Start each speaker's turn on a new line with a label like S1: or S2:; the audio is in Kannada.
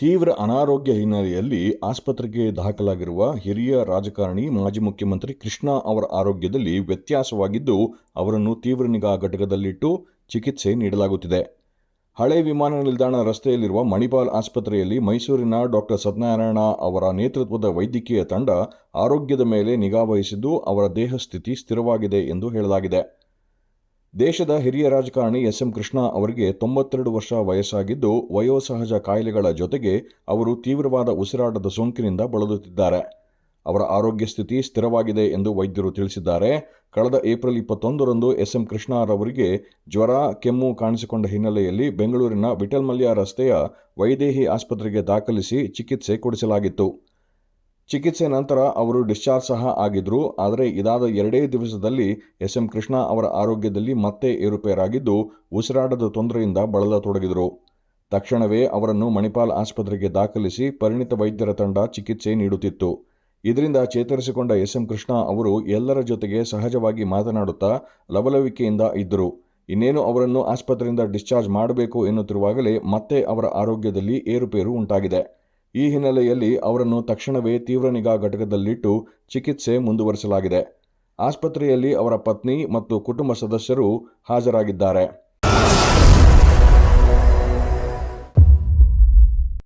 S1: ತೀವ್ರ ಅನಾರೋಗ್ಯ ಹಿನ್ನೆಲೆಯಲ್ಲಿ ಆಸ್ಪತ್ರೆಗೆ ದಾಖಲಾಗಿರುವ ಹಿರಿಯ ರಾಜಕಾರಣಿ ಮಾಜಿ ಮುಖ್ಯಮಂತ್ರಿ ಕೃಷ್ಣ ಅವರ ಆರೋಗ್ಯದಲ್ಲಿ ವ್ಯತ್ಯಾಸವಾಗಿದ್ದು, ಅವರನ್ನು ತೀವ್ರ ನಿಗಾ ಘಟಕದಲ್ಲಿಟ್ಟು ಚಿಕಿತ್ಸೆ ನೀಡಲಾಗುತ್ತಿದೆ. ಹಳೆ ವಿಮಾನ ನಿಲ್ದಾಣ ರಸ್ತೆಯಲ್ಲಿರುವ ಮಣಿಪಾಲ್ ಆಸ್ಪತ್ರೆಯಲ್ಲಿ ಮೈಸೂರಿನ ಡಾಕ್ಟರ್ ಸತ್ಯನಾರಾಯಣ ಅವರ ನೇತೃತ್ವದ ವೈದ್ಯಕೀಯ ತಂಡ ಆರೋಗ್ಯದ ಮೇಲೆ ನಿಗಾ ವಹಿಸಿದ್ದು, ಅವರ ದೇಹ ಸ್ಥಿತಿ ಸ್ಥಿರವಾಗಿದೆ ಎಂದು ಹೇಳಲಾಗಿದೆ. ದೇಶದ ಹಿರಿಯ ರಾಜಕಾರಣಿ ಎಸ್ ಎಂ ಕೃಷ್ಣ ಅವರಿಗೆ ತೊಂಬತ್ತೆರಡು ವರ್ಷ ವಯಸ್ಸಾಗಿದ್ದು ವಯೋಸಹಜ ಕಾಯಿಲೆಗಳ ಜೊತೆಗೆ ಅವರು ತೀವ್ರವಾದ ಉಸಿರಾಟದ ಸೋಂಕಿನಿಂದ ಬಳಲುತ್ತಿದ್ದಾರೆ. ಅವರ ಆರೋಗ್ಯ ಸ್ಥಿತಿ ಸ್ಥಿರವಾಗಿದೆ ಎಂದು ವೈದ್ಯರು ತಿಳಿಸಿದ್ದಾರೆ. ಕಳೆದ ಏಪ್ರಿಲ್ ಇಪ್ಪತ್ತೊಂದರಂದು ಎಸ್ ಎಂ ಕೃಷ್ಣರವರಿಗೆ ಜ್ವರ, ಕೆಮ್ಮು ಕಾಣಿಸಿಕೊಂಡ ಹಿನ್ನೆಲೆಯಲ್ಲಿ ಬೆಂಗಳೂರಿನ ವಿಠಲ್ ಮಲ್ಯ ರಸ್ತೆಯ ವೈದೇಹಿ ಆಸ್ಪತ್ರೆಗೆ ದಾಖಲಿಸಿ ಚಿಕಿತ್ಸೆ ಕೊಡಿಸಲಾಗಿತ್ತು. ಚಿಕಿತ್ಸೆ ನಂತರ ಅವರು ಡಿಸ್ಚಾರ್ಜ್ ಸಹ ಆಗಿದ್ರು. ಆದರೆ ಇದಾದ ಎರಡೇ ದಿವಸದಲ್ಲಿ ಎಸ್ ಎಂ ಕೃಷ್ಣ ಅವರ ಆರೋಗ್ಯದಲ್ಲಿ ಮತ್ತೆ ಏರುಪೇರಾಗಿದ್ದು, ಉಸಿರಾಟದ ತೊಂದರೆಯಿಂದ ಬಳಲತೊಡಗಿದರು. ತಕ್ಷಣವೇ ಅವರನ್ನು ಮಣಿಪಾಲ್ ಆಸ್ಪತ್ರೆಗೆ ದಾಖಲಿಸಿ ಪರಿಣಿತ ವೈದ್ಯರ ತಂಡ ಚಿಕಿತ್ಸೆ ನೀಡುತ್ತಿತ್ತು. ಇದರಿಂದ ಚೇತರಿಸಿಕೊಂಡ ಎಸ್ ಎಂ ಕೃಷ್ಣ ಅವರು ಎಲ್ಲರ ಜೊತೆಗೆ ಸಹಜವಾಗಿ ಮಾತನಾಡುತ್ತಾ ಲವಲವಿಕೆಯಿಂದ ಇದ್ದರು. ಇನ್ನೇನು ಅವರನ್ನು ಆಸ್ಪತ್ರೆಯಿಂದ ಡಿಸ್ಚಾರ್ಜ್ ಮಾಡಬೇಕು ಎನ್ನುತ್ತಿರುವಾಗಲೇ ಮತ್ತೆ ಅವರ ಆರೋಗ್ಯದಲ್ಲಿ ಏರುಪೇರು ಉಂಟಾಗಿದೆ. ಈ ಹಿನ್ನೆಲೆಯಲ್ಲಿ ಅವರನ್ನು ತಕ್ಷಣವೇ ತೀವ್ರ ನಿಗಾ ಘಟಕದಲ್ಲಿಟ್ಟು ಚಿಕಿತ್ಸೆ ಮುಂದುವರಿಸಲಾಗಿದೆ. ಆಸ್ಪತ್ರೆಯಲ್ಲಿ ಅವರ ಪತ್ನಿ ಮತ್ತು ಕುಟುಂಬ ಸದಸ್ಯರು ಹಾಜರಾಗಿದ್ದಾರೆ.